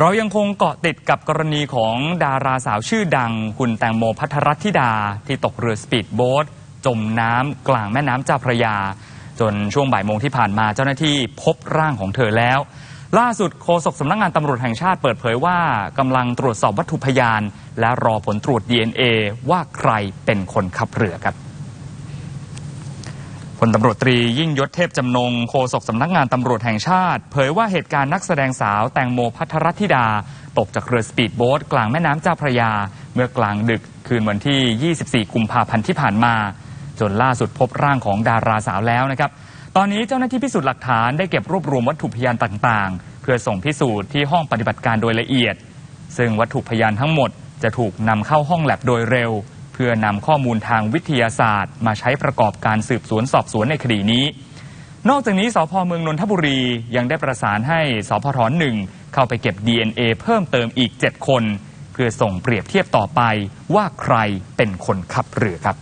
เรายังคงเกาะติดกับกรณีของดาราสาวชื่อดัง คุณแตงโมพัทรธิดา ที่ตกเรือสปีดโบ๊ทจมน้ำกลางแม่น้ำเจ้าพระยา จนช่วงบ่ายโมงที่ผ่านมาเจ้าหน้าที่พบร่างของเธอแล้ว ล่าสุดโฆษกสำนักงานตำรวจแห่งชาติเปิดเผยว่ากำลังตรวจสอบวัตถุพยาน และรอผลตรวจ DNA ว่าใครเป็นคนขับเรือครับ ลตำรวจตรียิ่งยศเทพจำนงโฆษกสำนักงานตำรวจแห่งชาติ เผยว่าเหตุการณ์นักแสดงสาวแตงโมพัทรธิดา ตกจากเรือสปีดโบ๊ทกลางแม่น้ำเจ้าพระยา เมื่อกลางดึกคืนวันที่ 24 กุมภาพันธ์ที่ผ่านมา จนล่าสุดพบร่างของดาราสาวแล้วนะครับ ตอนนี้เจ้าหน้าที่พิสูจน์หลักฐานได้เก็บรวบรวมวัตถุพยานต่างๆ เพื่อส่งพิสูจน์ที่ห้องปฏิบัติการโดยละเอียด ซึ่งวัตถุพยานทั้งหมดจะถูกนำเข้าห้องแลบโดยเร็ว เพื่อนำข้อมูลทางวิทยาศาสตร์ มาใช้ประกอบการสืบสวนสอบสวนในคดีนี้ นอกจากนี้สพเมืองนนทบุรียังได้ประสานให้สพทหนึ่งเข้าไปเก็บ DNA เพิ่มเติมอีก 7 คน เพื่อส่งเปรียบเทียบต่อไปว่าใครเป็นคนขับเรือครับ